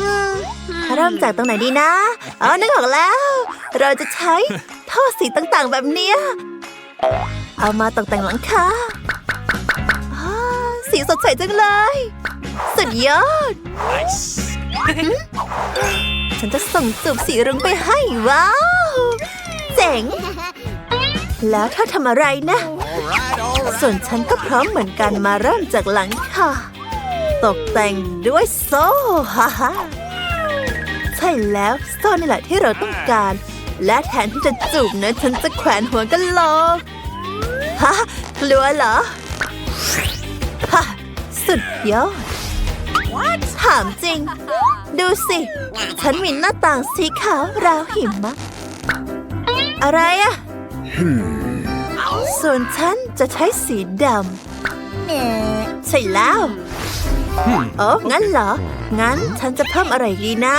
อืมเริ่มจากตรงไหนดีนะ อ๋อ นึกออกแล้ว เราจะใช้ท่อสีต่างๆ แบบเนี้ย เอามาตกแต่งหลังคาอ่าสีสดใสจังเลย สุดยอด ฉันจะส่งจูบสีรุ้งไปให้ว้าว เจ๋ง แล้วเธอทำอะไรนะ ส่วนฉันก็พร้อมเหมือนกันมาเริ่มจากหลังค่ะ ตกแต่งด้วยโซ่ฮ่าฮ่าใช่แล้วโซ่นี่แหละที่เราต้องการ และแทนที่จะจูบนะฉันจะแขวนหัวกันหลอกฮะกลัวเหรอฮะสุดยอดถามจริง ดูสิ ฉันมีหน้าต่างสีขาวราวหิมะ อะไรอะส่วนฉันจะใช้สีดำใช่แล้ว โอ้งั้นเหรอ งั้นฉันจะเพิ่มอะไรดีนะ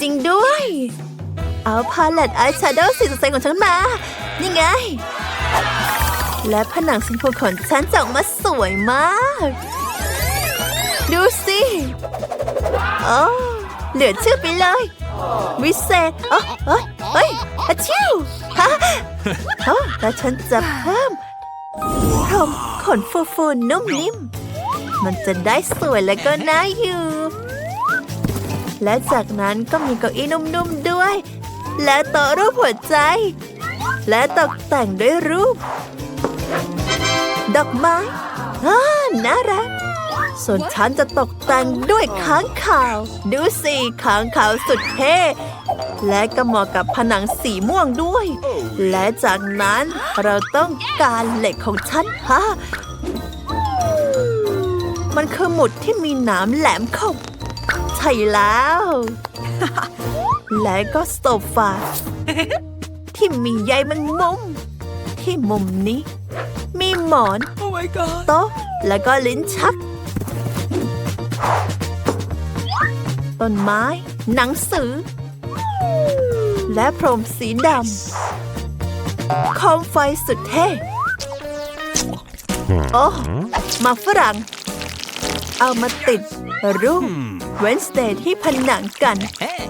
จริงด้วย เอาพาเลตอายแชโดว์สีสดใสของฉันมา นี่ไง และผนังสีชมของฉันจะออกมาสวยมาก ดูสิโอ้เหลือเชื่อไปเลย วิเศษเอ้เอ้ยเอ้ยอะชิวฮะโอ้แล้วฉันจะเพิ่มพรมขนฟูฟูๆนุ่มนิ่ม มันจะได้สวยและก็น่าอยู่ และจากนั้นก็มีเก้าอี้นุ่มๆด้วย และโต๊ะรูปหัวใจ และตกแต่งด้วยรูป ดอกไม้อ่าน่ารักส่วนฉันจะตกแต่งด้วยค้างขาว ดูสิค้างขาวสุดเท่และก็เหมาะกับผนังสีม่วงด้วย และจากนั้นเราต้องการเหล็กของฉันฮะ มันคือหมุดที่มีหนามแหลมคมใช่แล้ว และก็โซฟาที่มีใยแมันมุม ที่มุมนี้ มีหมอน Oh my god. โต๊ะแล้วก็ลิ้นชัก ต้นไม้ หนังสือ และพรมสีดำโคมไฟสุดเท่โอ้หมากฝรั่ง เอามาติดรูปเวนสเดย์ที่ผนังกัน Hey.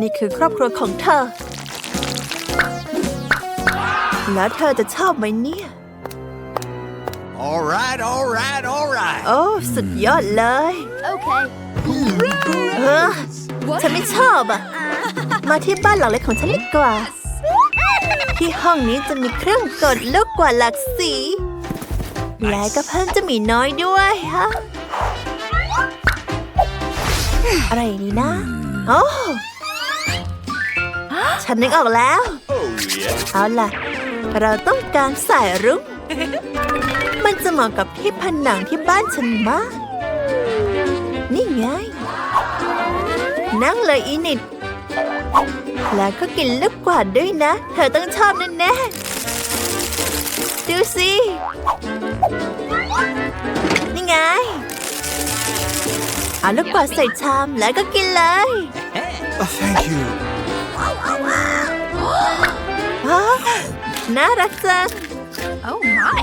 นี่คือครอบครัวของเธอ แล้วเธอจะชอบไหมเนี่ย All right, all right, all right. โอ้ สุดยอดเลย Okay. เออ ฉันไม่ชอบอะ มาที่บ้านหลังเล็กของฉันดีกว่า ที่ห้องนี้จะมีเครื่องกดลูกกว่าหลักสี และก็เพิ่มจะมีน้อยด้วยฮะอะไรนี่นะ โอ้ฉันนึกออกแล้ว Oh yeah. เอาล่ะ เราต้องการสายรุ้งมันจะเหมาะกับที่ผนังที่บ้านฉันมาก นี่ไง นั่งเลยอีนิด แล้วก็กินลูกกวาดด้วยนะ เธอต้องชอบแน่ๆดูสิ นี่ไงเอาลูกกวาดใส่ชามแล้วก็กินเลย Oh, thank you. ว้าวน่ารักจัง Oh my.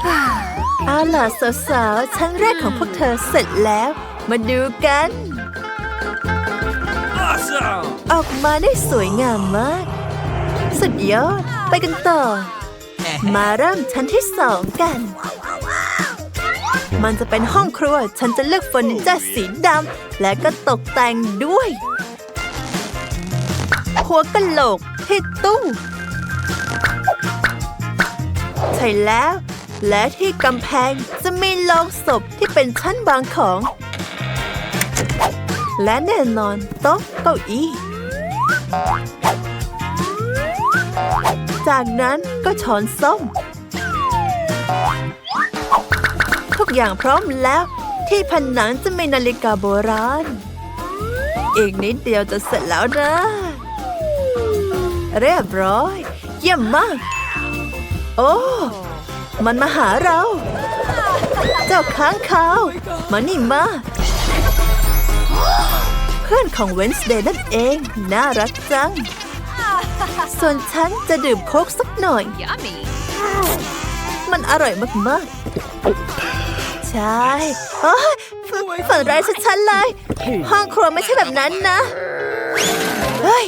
เอาล่ะสาวๆชั้นแรกของพวกเธอเสร็จแล้ว มาดูกัน Awesome. ออกมาได้สวยงามมาก สุดยอด ไปกันต่อ มาเริ่มชั้นที่สองกัน มันจะเป็นห้องครัว ฉันจะเลือกเฟอร์นิเจอร์สีดำและก็ตกแต่งด้วย หัวกะโหลกที่ตู้ใช่แล้ว และที่กำแพงจะมีโลงศพที่เป็นชั้นบางของ และแน่นอนโต๊ะเก้าอี้จากนั้นก็ช้อนส้ม ทุกอย่างพร้อมแล้ว ที่ผนังจะมีนาฬิกาโบราณ อีกนิดเดียวจะเสร็จแล้วนะ เรียบร้อย เยี่ยมมาก โอ้ มันมาหาเรา เจ้าค้างคาวมานี่มาเพื่อนของเวนส์เดย์นั่นเอง น่ารักจัง ส่วนฉันจะดื่มโค้กสักหน่อย Yummy. มันอร่อยมากๆ ใช่โอ้ยฝันร้ายชัดๆเลย ห้องครัวไม่ใช่แบบนั้นนะ เฮ้ย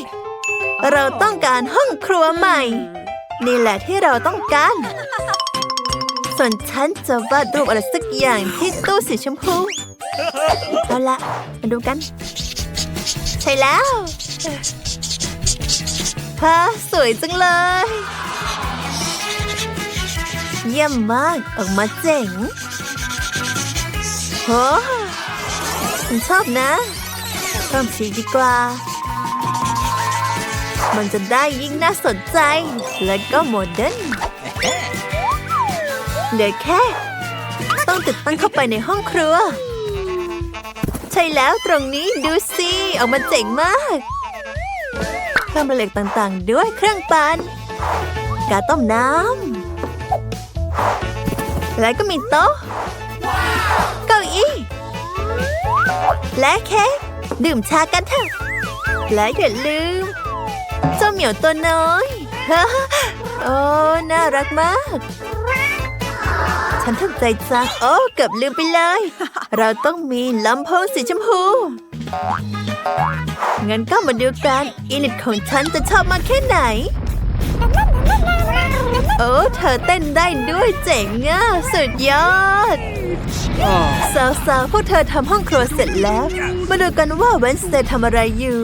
เราต้องการห้องครัวใหม่ นี่แหละที่เราต้องการ ส่วนฉันจะวาดรูปอะไรสักอย่างที่ตู้สีชมพู เอาละมาดูกัน ใช่แล้วฮะสวยจังเลย เยี่ยมมาก ออกมาเจ๋ง โหฉันชอบนะเพิ่มสีดีกว่า มันจะได้ยิ่งน่าสนใจ และก็โมเดิร์นเหลือแค่ ต้องติดตั้งเข้าไปในห้องครัว ใช่แล้วตรงนี้ดูสิออกมาเจ๋งมากเครื่องประเหล็กต่างๆ ด้วยเครื่องปัน่นกาต้มน้ำและก็มีโต๊ะ และเค้กดื่มชากันเถอะ และอย่าลืม เจ้าเหมียวตัวน้อยโอ้น่ารักมาก ฉันถูกใจจังโอ้เกือบลืมไปเลย เราต้องมีลำโพงสีชมพูงั้นก็มาดูกันอินิตของฉันจะชอบมากแค่ไหน อ้เธอเต้นได้ด้วยเจ๋งอะสุดยอด สาวๆ พวกเธอทำห้องครัวเสร็จแล้ว มาดูกันว่าเวนสเตย์ทำอะไรอยู่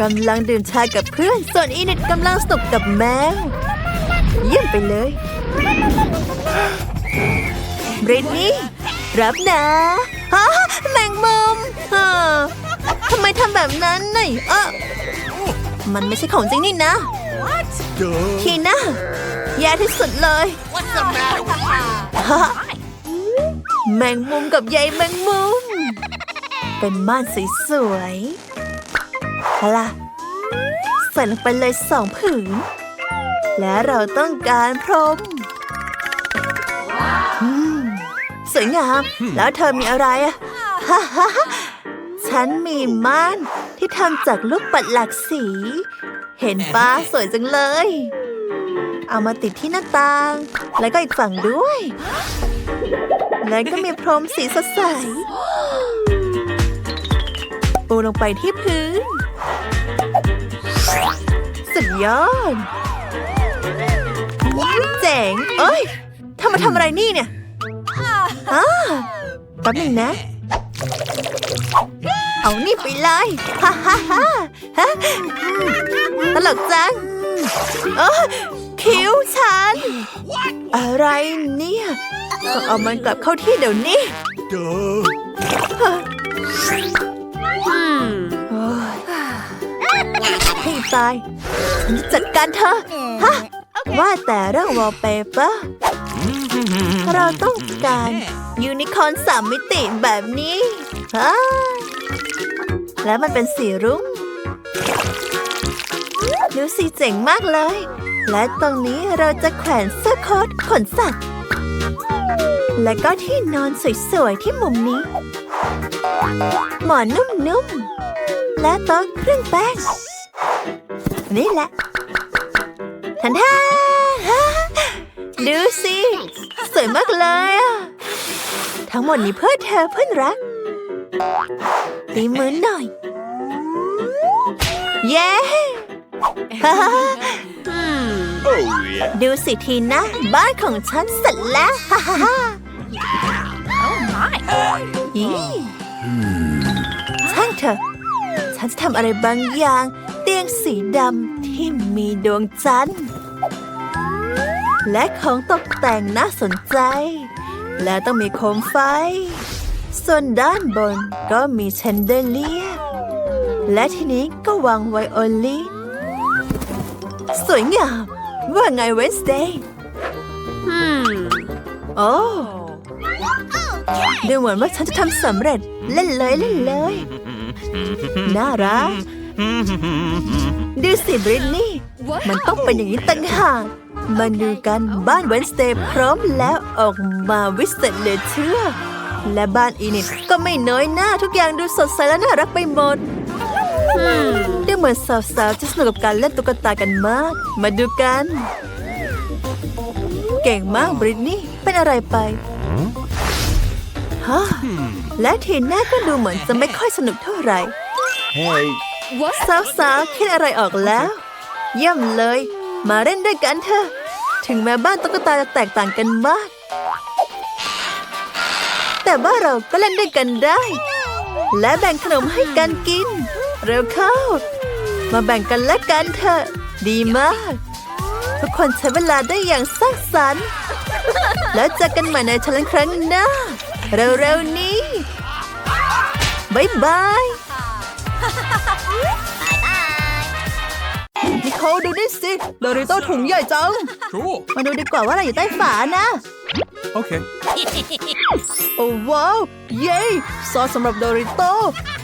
กำลังดื่มชากับเพื่อน ส่วนอีนิดกำลังสนุกกับแมว เยี่ยมไปเลยบริตนี่รับนะฮะแมงมุมฮะทำไมทำแบบนั้นน่ะเออมันไม่ใช่ของจริงนี่นะ Duh. ทีน่า แย่ที่สุดเลย What's the matter with you? ฮะแมงมุมกับใยแมงมุม เป็นม่านสวยๆเอาล่ะใส่ลงไปเลยสองผืน และเราต้องการพรมอืมสวยงาม แล้วเธอมีอะไรอะฮ่าฮ่าฮ่าฉันมีม่านที่ทำจากลูกปัดหลากสี เห็นป้าสวยจังเลย เอามาติดที่หน้าต่าง แล้วก็อีกฝั่งด้วย แล้วก็มีพรมสีสดใส ปูลงไปที่พื้น สุดยอดเจ๋ง เอ้ยเธอมาทำอะไรนี่เนี่ยอ่าแป๊บหนึงนะ เอานี่ไปเลย ฮ่าฮ่าฮ่าฮะตลกจัง เออ คิ้วฉัน อะไรเนี่ย ต้องเอามันกลับเข้าที่เดี๋ยวนี้ Duh. ให้ตายฉันจะจัดการเธอ ฮะ ว่าแต่เรื่องวอลเปเปอร์ เราต้องการยูนิคอร์นสามมิติแบบนี้ ฮะ แล้วมันเป็นสีรุ้ง ดูสิเจ๋งมากเลย และตรงนี้เราจะแขวนเสื้อโค้ทขนสัตว์ และก็ที่นอนสวยๆที่มุมนี้ หมอนนุ่มๆ และโต๊ะเครื่องแป้ง นี่แหละ ทันท่าดูสิ สวยมากเลยอะทั้งหมดนี้เพื่อเธอเพื่อนรักตีมือหน่อย เย้ yeah. ดูสิทีนะ บ้านของฉันเสร็จแล้วฮ่าฮ่าฮ่าอีช่างเถอะฉันจะทำอะไรบางอย่าง เตียงสีดำที่มีดวงจันทร์ และของตกแต่งน่าสนใจ และต้องมีโคมไฟ ส่วนด้านบนก็มีแชนเดอเลียร์และทีนี้ก็วางไวโอลิน สวยงาม ว่าไงเวนสเดย์โอ้ดูเหมือนว่าฉันจะทำสำเร็จ เล่นเลยเล่นเลย น่ารัก ดูสิบริตนี่ มันต้องเป็นอย่างนี้ตั้งหากมาดูกันบ้านเวนสเดย์พร้อมแล้วออกมาวิเศษเหลยเชื่อ และบ้านอีนิตก็ไม่น้อยหน้าทุกอย่างดูสดใสและน่ารักไปหมด ดูเหมือนสาวๆจะสนุกกับการเล่นตุ๊กตากันมาก มาดูกัน เก่งมากบริตนี่เป็นอะไรไปฮะและทีน่าก็ดูเหมือนจะไม่ค่อยสนุกเท่าไหร่ Hey. สาวๆคิดอะไรออกแล้ว เยี่ยมเลย มาเล่นด้วยกันเถอะถึงแม้บ้านตุ๊กตาจะแตกต่างกันมาก แต่ว่าเราก็เล่นด้วยกันได้ และแบ่งขนมให้กันกิน เร็วเข้า มาแบ่งกันและกันเถอะ ดีมาก ทุกคนใช้เวลาได้อย่างสร้างสรรค์ แล้วเจอกันใหม่ในชั้นครั้งหน้า เร็วๆนี้ บ๊ายบาย นิโคดูนี่สิโดริโต้ถุงใหญ่จัง Cool. มาดูดีกว่าว่าอะไรอยู่ใต้ฝานะ Okay. โอ้ว้าว เย้ซอสสำหรับโดริโต้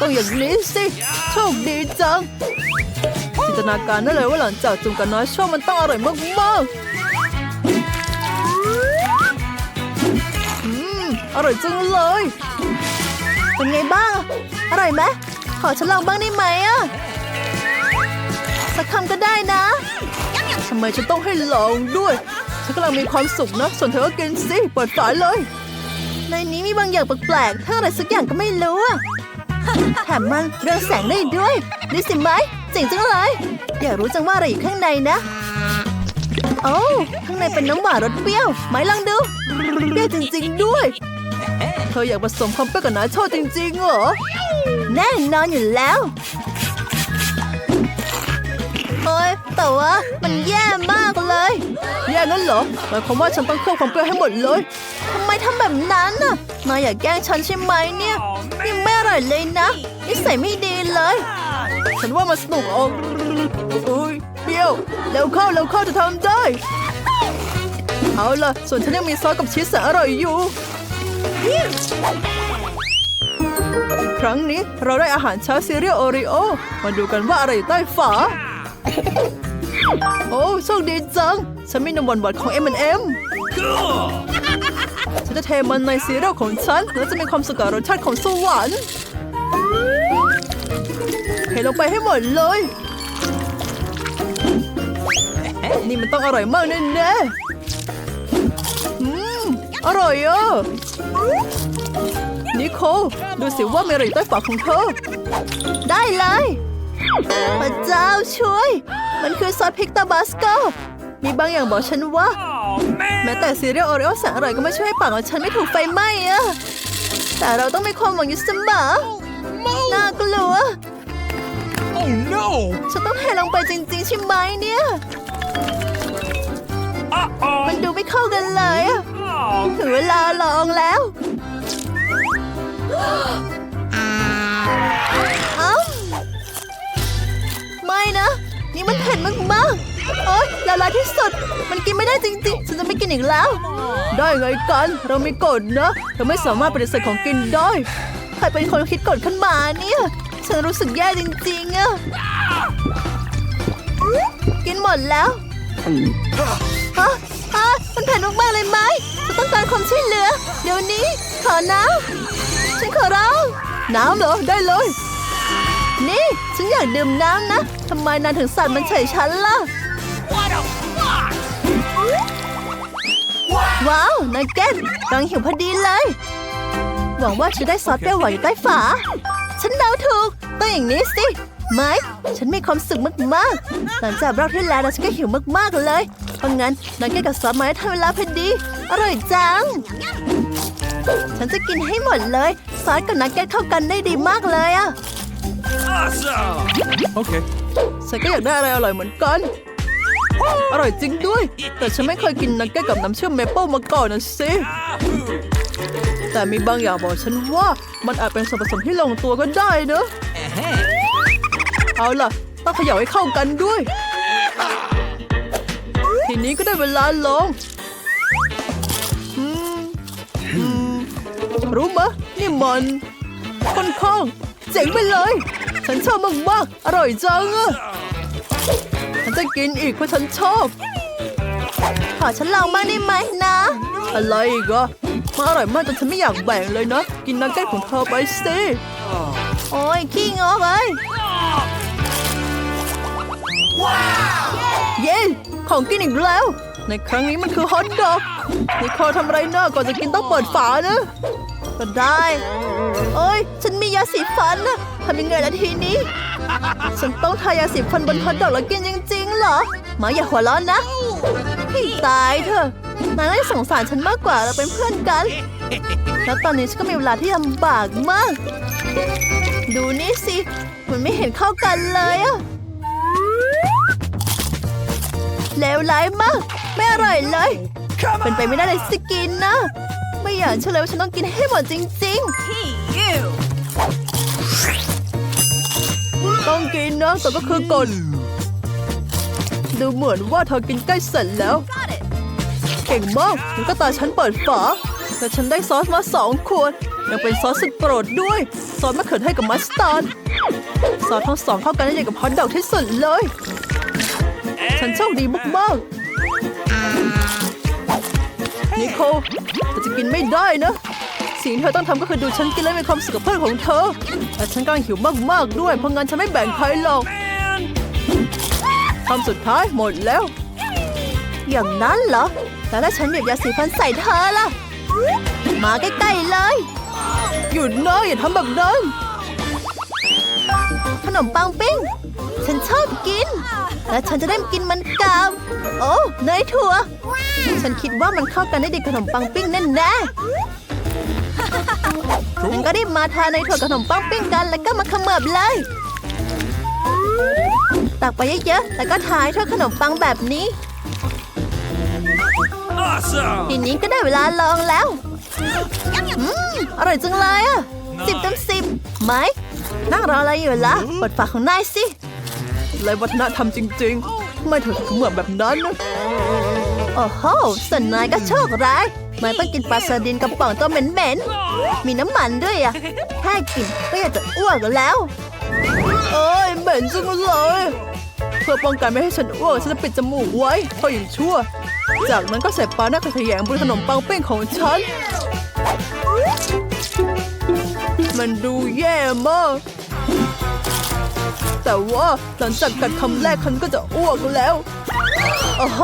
ต้องอย่างนี้สิ โชคดีจัง จินตนาการได้เลยว่าหลังจากจุ่มกับน้อยโชคมันต้องอร่อยมากๆอืมอร่อยจังเลย เป็นไงบ้าง อร่อยไหมขอฉันลองบ้างได้ไหมอะ สักคำก็ได้นะทำไมฉันต้องให้ลองด้วย ฉันกำลังมีความสุขนะ ส่วนเธอก็กินสิเปิดฝาเลย ในนี้มีบางอย่างแปลกๆถ้าอะไรสักอย่างก็ไม่รู้อะแถมมันเรืองแสงได้ด้วยดูสิไหมเจ๋งจังเลยอยากรู้จังว่าอะไรอยู่ข้างในนะโอ้ข้างในเป็นน้ำหวานรสเปรี้ยวไหมลองดูเปรี้ยวจริง ๆ ด้วย เธออยากผสมความเปรี้ยวกับนาโชจริงๆเหรอแน่นอนอยู่แล้ว โอ้ยแต่ว่ามันแย่มากเลย แย่งั้นเหรอหมายความว่าฉันต้องเพิ่มความเปรี้ยวให้หมดเลยทำไมทำแบบนั้นน่ะนายอยากแกล้งฉันใช่ไหมเนี่ยยังไม่อร่อยเลยนะนิสัยไม่ดีเลย ฉันว่ามันสนุกออกอุ้ยเปรี้ยวเร็วเข้าเร็วเข้าจะทำได้ เอาล่ะ ส่วนฉันยังมีซอสกับชีสแสนอร่อยอยู่ ครั้งนี้เราได้อาหารเช้าซีเรียลโอริโอ มาดูกันว่าอะไรอยู่ใต้ฝา โอ้โชคดีจัง ฉันมีนมหวานๆของ M&M ฉันจะเทมันในซีเรียลของฉัน แล้วจะมีความสุขกับรสชาติของสวรรค์เทลงไปให้หมดเลย นี่มันต้องอร่อยมากแน่ๆอืม อร่อยอะ นิโคลดูสิว่ามีอะไรอยู่ใต้ฝาของเธอ ได้เลยพระเจ้าช่วย มันคือซอสพริกตาบาสโกมีบางอย่างบอกฉันว่า Oh, man. แม้แต่ซีเรียลโอริโอแสนอร่อยก็ไม่ช่วยให้ปากของฉันไม่ถูกไฟไหม้อะแต่เราต้องมีความหวังอยู่เสมอน่ากลัว Oh, no. ฉันต้องเทลงไปจริงๆใช่ไหมเนี่ย Uh-oh. มันดูไม่เข้ากันเลยอะ Oh, ถึงเวลาลองแล้วเอ้าไม่นะ นี่มันเผ็ดมากๆโอ๊ยละลายที่สุด มันกินไม่ได้จริงๆ ฉันจะไม่กินอีกแล้ว ได้ไงกัน เรามีกฎนะเธอไม่สามารถปฏิเสธของกินได้ ใครเป็นคนคิดกฎขึ้นมาเนี่ย ฉันรู้สึกแย่จริงๆอะกินหมดแล้วฮะฮะมันเผ็ดมากๆเลยไหมฉันต้องการความช่วยเหลือ เดี๋ยวนี้ ขอน้ำฉันขอร้องน้ำเหรอ ได้เลย นี่ ฉันอยากดื่มน้ำนะ ทำไมนายถึงสั่นมันเฉยฉันล่ะ ว้าวนักเก็ตกำลังหิวพอดีเลย หวังว่าจะได้ซอสเปรี้ยวหวานอยู่ใต้ฝา ฉันเดาถูกต้องอย่างนี้สิไมค์ฉันมีความสุขมากๆ หลังจากรอบที่แล้วนะฉันก็หิวมากๆเลยเพราะงั้นนักเก็ตกับซอสไม้ทำเวลาพอดี อร่อยจัง ฉันจะกินให้หมดเลย ซอสกับนักเก็ตเข้ากันได้ดีมากเลยอะ Awesome. Okay. ฉันก็อยากได้อะไรอร่อยเหมือนกัน อร่อยจริงด้วย แต่ฉันไม่เคยกินนักเก็ตกับน้ำเชื่อมเมเปิลมาก่อนนะสิ แต่มีบางอย่างบอกฉันว่ามันอาจเป็นส่วนผสมที่ลงตัวก็ได้เนอะเอาล่ะ ต้องเขย่าให้เข้ากันด้วย ทีนี้ก็ได้เวลาลองอืมอืมรู้มะนี่มันค่อนข้างเจ๋งไปเลย ฉันชอบมากๆ อร่อยจังอะฉันจะกินอีกเพราะฉันชอบ ขอฉันลองบ้างได้ไหมนะ อะไรอีกอะมันอร่อยมากจนฉันไม่อยากแบ่งเลยนะ กินนักเก็ตของเธอไปสิ โอ้ยขี้งอเลยเย้ของกินอีกแล้ว ในครั้งนี้มันคือฮอทดอกนิโคลทำอะไรเนอะก่อนจะกินต้องเปิดฝานะก็ได้โอ้ย ฉันมียาสีฟันนะ ทำยังไงล่ะทีนี้ ฉันต้องทายาสีฟันบนฮอตดอกแล้วกินจริงๆเหรอมาอย่าหัวร้อนนะให้ตายเถอะนายน่าจะสงสารฉันมากกว่าเราเป็นเพื่อนกัน แล้วตอนนี้ฉันก็มีเวลาที่ลำบากมาก ดูนี่สิ มันไม่เห็นเข้ากันเลยอะเลวร้ายมาก ไม่อร่อยเลย เป็นไปไม่ได้เลยสิกินนะ ไม่อยากเชื่อเลยว่าฉันต้องกินให้หมดจริงๆ กินนะแต่ก็คือกฎดูเหมือนว่าเธอกินใกล้เสร็จแล้ว เก่งมากงั้นก็ตาฉันเปิดฝาแต่ฉันได้ซอสมาสองขวดยังเป็นซอสสุดโปรดด้วย ซอสมะเขือเทศกับมัสตาร์ดซอสทั้งสองเข้ากันได้อย่างกับฮอทดอกที่สุดเลย ฉันโชคดีมากๆนิโคลแต่จะกินไม่ได้นะ สิ่งที่เธอต้องทำก็คือดูฉันกินและมีความสุขกับเพื่อนของเธอแต่ฉันกำลังหิวมากๆด้วย เพราะงั้นฉันไม่แบ่งใครหรอกคำสุดท้ายหมดแล้ว อย่างนั้นเหรอแล้วถ้าฉันบีบยาสีฟันใส่เธอล่ะ มาใกล้ๆเลย หยุดนะอย่าทำแบบนั้น ขนมปังปิ้ง ฉันชอบกิน และฉันจะได้กินมันกับโอ้เนยถั่ว ฉันคิดว่ามันเข้ากันได้ดีขนมปังปิ้งแน่แน่ๆ ฉันก็ได้มาทานเนยถั่วกับขนมปังปิ้งกันแล้วก็มาเขมือบเลย ตักไปเยอะๆแล้วก็ทายเท่าขนมปังแบบนี้ Awesome! ทีนี้ก็ได้เวลาลองแล้วอืมอร่อยจังเลยอะสิบเต็มสิบไหมนั่งรออะไรอยู่ล่ะเปิดฝาของนายสิเลยวัฒนธรรมจริงๆทำไมเธอถึงเหมือนแบบนั้นนะโอ้โหส่วนนายก็โชคร้าย ไม่ต้องกินปลาซาดินกระป๋องตัวเหม็นๆ มีน้ำมันด้วยอะแค่กินก็อยากจะอ้วกแล้ว เอ้ยเหม็นจังเลยเพื่อป้องกันไม่ให้ฉันอ้วกฉันจะปิดจมูกไว้เพราะอย่างชั่ว จากนั้นก็ใส่ปลาหน้าขยงบนขนมปังเป้งของฉัน มันดูแย่มาก แต่ว่าหลังจากกัดคำแรกฉันก็จะอ้วกแล้วอ้โห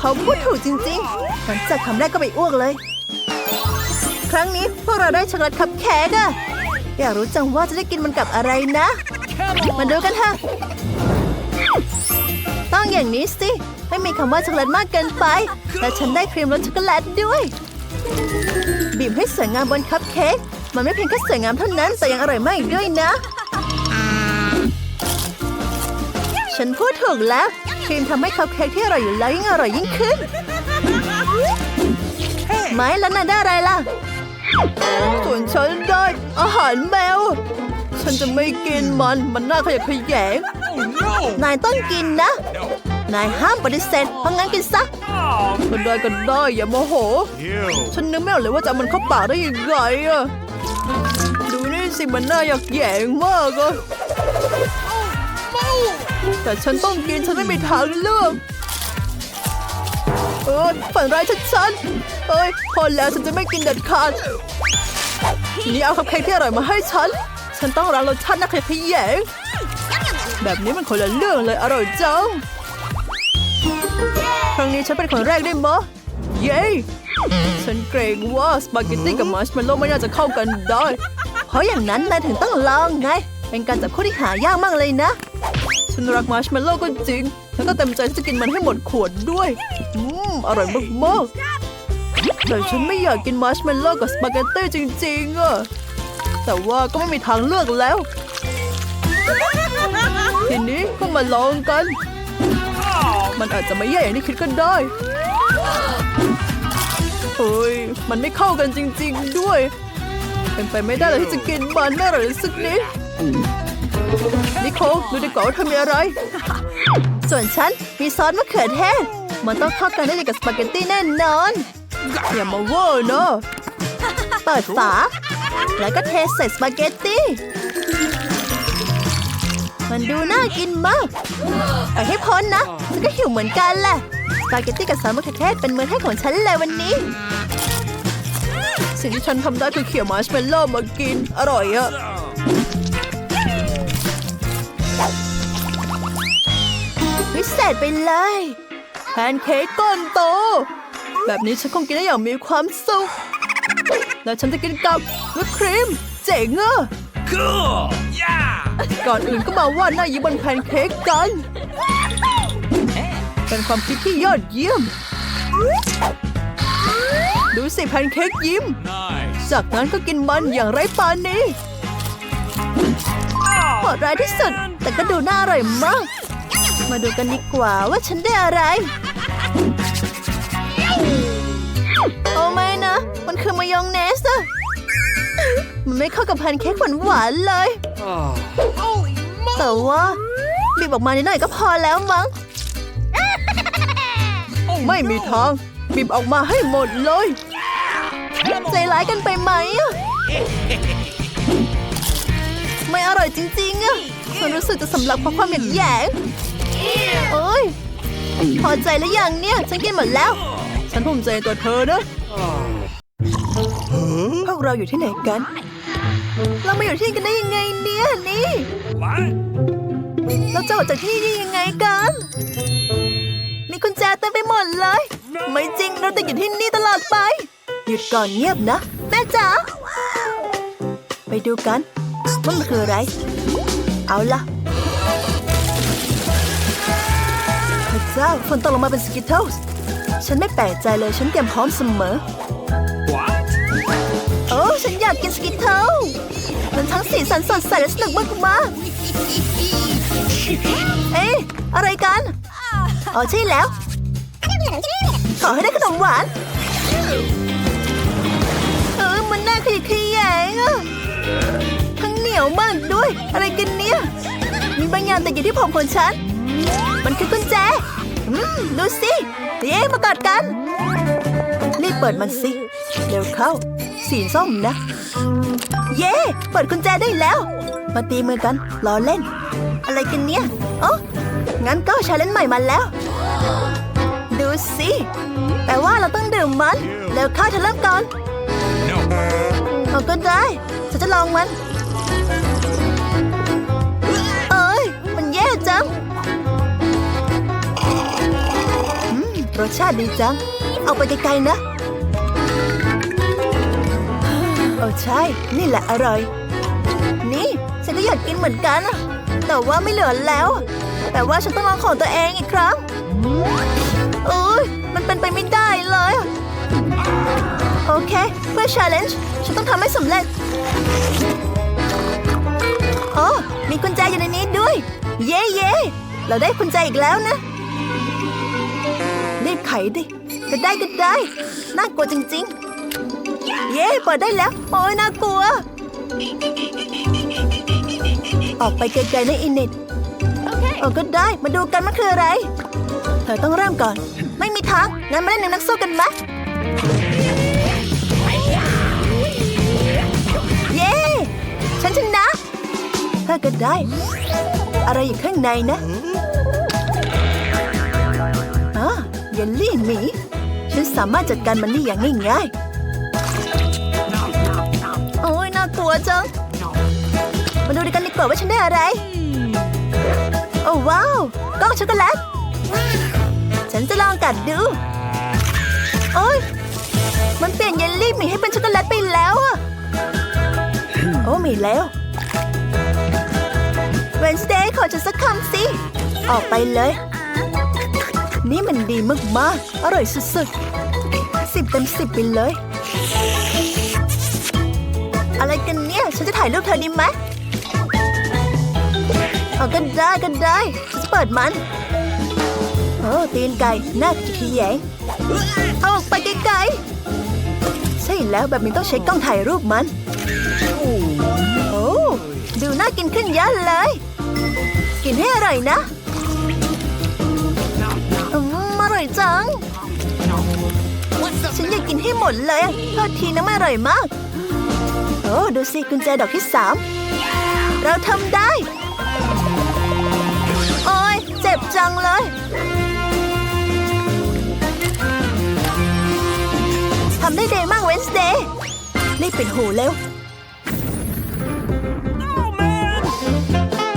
เขาพูดถูกจริงๆหลังจากคำแรกก็ไปอ้วกเลย ครั้งนี้พวกเราได้ช็อกโกแลตคัพเค้กอะอยากรู้จังว่าจะได้กินมันกับอะไรนะ มาดูกันเถอะต้องอย่างนี้สิไม่มีคำว่าช็อกโกแลตมากเกินไป และฉันได้ครีมรสช็อกโกแลตด้วย บีบให้สวยงามบนคัพเค้กมันไม่เพียงแค่สวยงามเท่านั้นแต่ยังอร่อยมากอีกด้วยนะ ฉันพูดถูกแล้ว รีมทำให้คัพเค้กที่อร่อยอยู่แล้วยิ่งอร่อยยิ่งขึ้น ไม่แล้วนายได้อะไรล่ะ ส่วนฉันได้อาหารแมว ฉันจะไม่กินมัน มันน่าขยะแขยง Oh no! นายต้องกินนะ นายห้ามปฏิเสธเพราะงั้นกินซะก็ได้ก็ได้อย่าโมโห Ew! ฉันนึกไม่ออกเลยว่าจะเอามันเข้าปากได้ยังไงอะดูนี่สิมันน่าอยากแหยงมากอะ แต่ฉันต้องกินฉันไม่มีทางเลือกเออฝันร้ายชัดๆเอ้ยพอแล้วฉันจะไม่กินเด็ดขาดนี้เอาคัพเค้กที่อร่อยมาให้ฉัน ฉันต้องรังรสชาติน่าขยะแยงแบบนี้มันคนละเรื่องเลยอร่อยจังครั้งนี้ฉันเป็นคนแรกได้มะเย้ฉันเกรงว่าสปาเกตตี้กับมัชเมลโลไม่น่าจะเข้ากันได้ เพราะอย่างนั้นนายถึงต้องลองไง เป็นการจับคู่ที่หายากมากเลยนะ ฉันรักมัชเมลโล่ก็จริง แล้วก็เต็มใจที่จะกินมันให้หมดขวดด้วย อืม อร่อยมากๆแต่ฉันไม่อยากกินมัชเมลโล่กับสปาเกตตี้จริงๆอะแต่ว่าก็ไม่มีทางเลือกแล้ว ทีนี้ก็มาลองกัน มันอาจจะไม่แย่อย่างที่คิดก็ได้เฮ้ย มันไม่เข้ากันจริง ๆ ด้วย เป็นไปไม่ได้เลยที่จะกินมันไม่อร่อยสักนิด นิโคลดูดีกว่าว่าเธอมีอะไร ส่วนฉันมีซอสมะเขือเทศ มันต้องเข้ากันได้ดีกับสปาเกตตี้แน่นอน อย่ามาเวอร์เนอะเปิดฝา แล้วก็เทใส่สปาเกตตี้ มันดูน่ากินมากไปให้พ้นนะฉันก็หิวเหมือนกันแหละ สปาเกตตี้กับซอสมะเขือเทศเป็นมื้อให้ของฉันเลยวันนี้ สิ่งที่ฉันทำได้คือเขี่ยมาร์ชเมลโล่มากิน อร่อยอะ พิเศษไปเลยแพนเค้กก้อนโต แบบนี้ฉันคงกินได้อย่างมีความสุข แล้วฉันจะกินกับวิปครีม เจ๋งอะ Cool. Yeah. ก่อนอื่นก็มาว่าดหน้ายิ้มบนแพนเค้กกัน เป็นความคิดที่ยอดเยี่ยม ดูสิแพนเค้กยิ้ม Nice. จากนั้นก็กินมันอย่างไร้ปราณีโหดร้ายที่สุด แต่ก็ดูน่าอร่อยมาก มาดูกันดีกว่าว่าฉันได้อะไร โอ้ไม่นะ มันคือมายองเนสอะมันไม่เข้ากับแพนเค้กหวานๆเลย แต่ว่าบีบออกมานิดหน่อยก็พอแล้วมั้ง ไม่มีทางบีบออกมาให้หมดเลย ใจร้ายกันไปไหมอะไม่อร่อยจริงๆอะฉันรู้สึกจะสำลักเพราะความเหม็นแยง เอ้ย พอใจแล้วยังเนี่ย ฉันกินหมดแล้ว ฉันภูมิใจในตัวเธอนะพวกเราอยู่ที่ไหนกัน เรามาอยู่ที่นี่กันได้ยังไงเนี่ยนี่ What? เราจะออกจากที่นี่ยังไงกัน มีกุญแจเต็มไปหมดเลย ไม่จริงเราติดอยู่ที่นี่ตลอดไป หยุดก่อนเงียบนะ แม่จ๋าไปดูกันว่ามันคืออะไร เอาล่ะ เจ้าฝนตกลงมาเป็นสกิทเทิลส์ฉันไม่แปลกใจเลยฉันเตรียมพร้อมเสมอ What? โอ้ฉันอยากกินสกิทเทิลมันทั้งสีสันสดใสและสนุกมากมากๆเอ๊ะอะไรกันอ๋อใช่แล้ว ขอให้ได้ขนมหวาน เออมันน่าขยะแขยงอะทั้งเหนียวมากด้วย อะไรกันเนี่ย มีบางอย่างติดอยู่ที่ผมของฉัน มันคือกุญแจ อืมดูสิเย้มากอดกัน รีบเปิดมันสิ เร็วเข้า สีส้มนะ เย้เปิดกุญแจได้แล้ว มาตีมือกันล้อเล่น อะไรกันเนี่ยอ๋องั้นก็ชาเลนจ์ใหม่มาแล้ว ดูสิแต่ว่าเราต้องดื่มมัน เร็วเข้าเธอเริ่มก่อน No. เอาก็ได้ฉันจะลองมัน เอ้ย มันแย่จัง รสชาติดีจัง เอาไปไกลๆนะ โอ้ใช่ นี่แหละอร่อย นี่ ฉันก็อยากกินเหมือนกันอะแต่ว่าไม่เหลือแล้ว แต่ว่าฉันต้องลองของตัวเองอีกครั้งโอ้ยมันเป็นไปไม่ได้เลย โอเค เพื่อ challenge ฉันต้องทำให้สำเร็จโอ้มีกุญแจอยู่ในนี้ด้วย เย้เย้เราได้กุญแจอีกแล้วนะ รีบไขดิก็ได้ก็ได้ น่ากลัวจริง ๆ เย้เปิดได้แล้ว โอ้ยน่ากลัว ออกไปไกลๆนะอินิดโอ้ก็ได้มาดูกันมันคืออะไร เธอต้องเริ่มก่อน ไม่มีทางงั้นมาเล่นหนึ่งนักสู้กันไหมเย้ฉันชนะเธอก็ได้ อะไรอยู่ข้างในนะ เยลลี่หมี ฉันสามารถจัดการมันได้อย่างง่ายๆ โอ้ยน่ากลัวจัง มาดูดีกันดีกว่าว่าฉันได้อะไร โอ้ว้าวกล้องช็อกโกแลต ฉันจะลองกัดดู โอ้ยมันเปลี่ยนเยลลี่หมีให้เป็นช็อกโกแลตไปแล้วอะโอ้มีแล้วเวนสเดย์ขอจะสักคำสิ ออกไปเลย นี่มันดีมากๆ อร่อยสุดๆสิบเต็มสิบไปเลย อะไรกันเนี่ย ฉันจะถ่ายรูปเธอดีไหมเอาก็ได้ก็ได้ ฉันจะเปิดมัน โอ้ตีนไก่น่าจะขยงเอาออกไปไกลๆใช่แล้วแบบนี้ต้องใช้กล้องถ่ายรูปมัน โอ้ดูน่ากินขึ้นเยอะเลย กินให้อร่อยนะ ร่อยจัง ฉันอยากกินให้หมดเลยอะโทษทีนะไม่อร่อยมาก โอ้ดูสิกุญแจดอกที่สามเราทำได้ โอ้ยเจ็บจังเลยทำได้เดย์มากเวนสเดย์รีบปิดหูเร็ว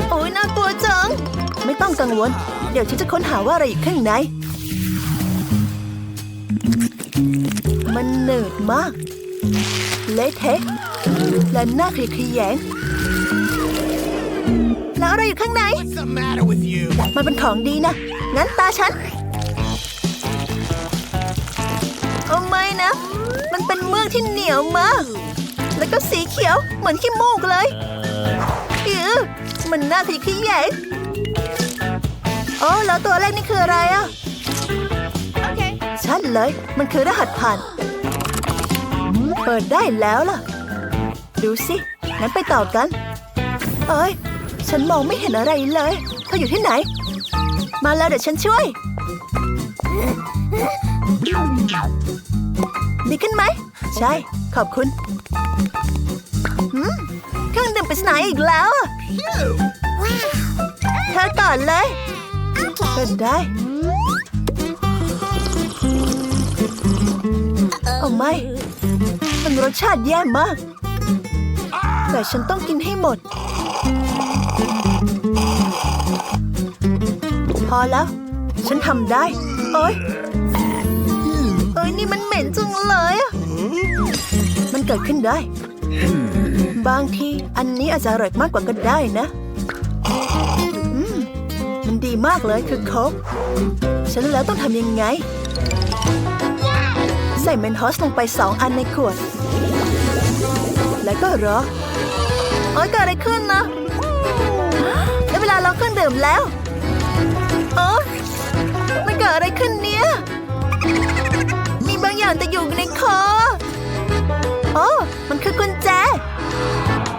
โอ้ยน่ากลัวจัง ไม่ต้องกังวล เดี๋ยวฉันจะค้นหาว่าอะไรอยู่ข้างใน มันเหนืดมาก เละเทะและหน้าขยะแขยง แล้วอะไรอยู่ข้างใน What's the matter with you? มันเป็นของดีนะ งั้นตาฉันโอ้ไม่นะ มันเป็นเมือกที่เหนียวมาก แล้วก็สีเขียวเหมือนขี้มูกเลยอือมันน่าขยะแขยงโอ้แล้วตัวแรกนี่คืออะไรอะ ชัดเลย มันคือรหัสผ่าน เปิดได้แล้วล่ะ ดูสิงั้นไปต่อกัน เอ้ย ฉันมองไม่เห็นอะไรเลยเธออยู่ที่ไหน มาแล้วเดี๋ยวฉันช่วย ดีขึ้นไหม ใช่ ขอบคุณหืมเครื่องดื่มปริศนาอีกแล้วอะเธอก่อนเลยเป็นได้ อ้ไม่ มันรสชาติแย่มาก แต่ฉันต้องกินให้หมด พอแล้ว ฉันทำได้โอ้ย เอ้ยนี่มันเหม็นจังเลยอะมันเกิดขึ้นได้ บางทีอันนี้อาจจะอร่อยมากกว่าก็ได้นะมมันดีมากเลยคือโคกฉันแล้วต้องทำยังไง ส่เมนทอสลงไปสองอันในขวด แล้วก็รอโอ๊ยเกิดอะไรขึ้นนะได้เวลาเราเครื่องดื่มแล้วโอ๊ยมันเกิดอะไรขึ้นเนี่ย มีบางอย่างแต่อยู่ในคอ โอ้มันคือกุญแจ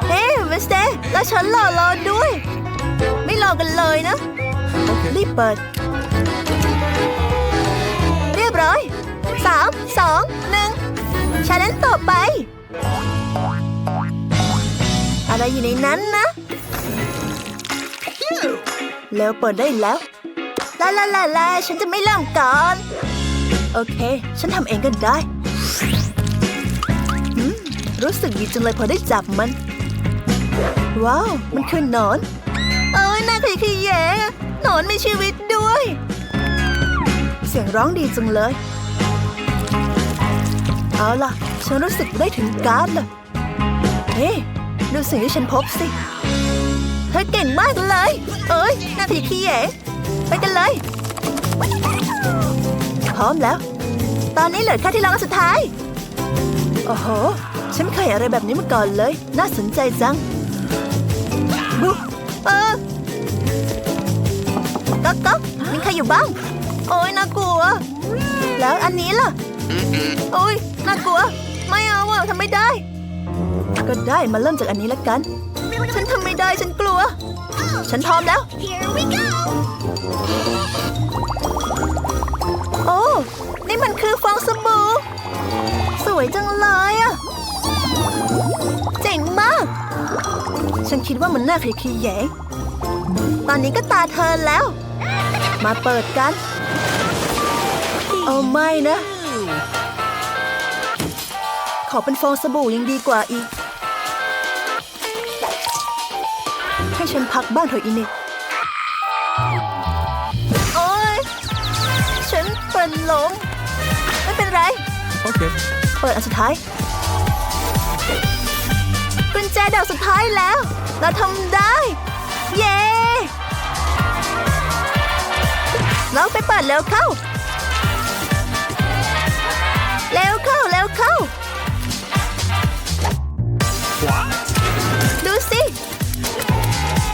เฮ้เวสเตแล้วฉันรอรอด้วย ไม่รอกันเลยนะ รีบเปิด เรียบร้อยามสองหนึ่งชาเลนจ์ต่อไป อะไรอยู่ในนั้นนะแล้วเปิดได้แล้วลาลาลาลาฉันจะไม่เริ่มก่อน โอเค ฉันทำเองก็ได้รู้สึกดีจังเลยพอได้จับมัน ว้าว มันคือหนอน เอ้ยน่าขยขยงอะหนอนมีชีวิตด้วย เสียงร้องดีจังเลย เอาล่ะ ฉันรู้สึกได้ถึงการ์ดเลยเฮ้ดูสิ่งที่ฉันพบสิ เธอเก่งมากเลย เอ้ยน่าขยะแขยงไปกันเลย พร้อมแล้ว ตอนนี้เหลือแค่ที่รองสุดท้าย โอ้โห ฉันไม่เคยอะไรแบบนี้มาก่อนเลย น่าสนใจจังบุ๊เออก๊อกก๊อกมีใครอยู่บ้าง โอ้ยน่ากลัว แล้วอันนี้ล่ะ โอ้ยน่ากลัว ไม่เอาอะทำไม่ได้ ก็ได้มาเริ่มจากอันนี้ละกัน ฉันทำไม่ได้ฉันกลัว ฉันพร้อมแล้ว โอ้ นี่มันคือฟองสบู่สวยจังเลยอะเจ๋งมาก ฉันคิดว่ามันน่าขยะแยงตอนนี้ก็ตาเธอแล้ว มาเปิดกันเอาไม่นะ ขอเป็นฟองสบู่ยังดีกว่าอีก ให้ฉันพักบ้างเถอะอินิกโอ๊ยฉันเป็นลมไม่เป็นไร Okay. เปิดอันสุดท้ายกุญแจดอกสุดท้ายแล้ว เราทำได้ เย้ เราไปเปิดเร็วเข้า เร็วเข้าเร็วเข้า What? ดูสิ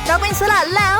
เราเป็นสลัดแล้วอะ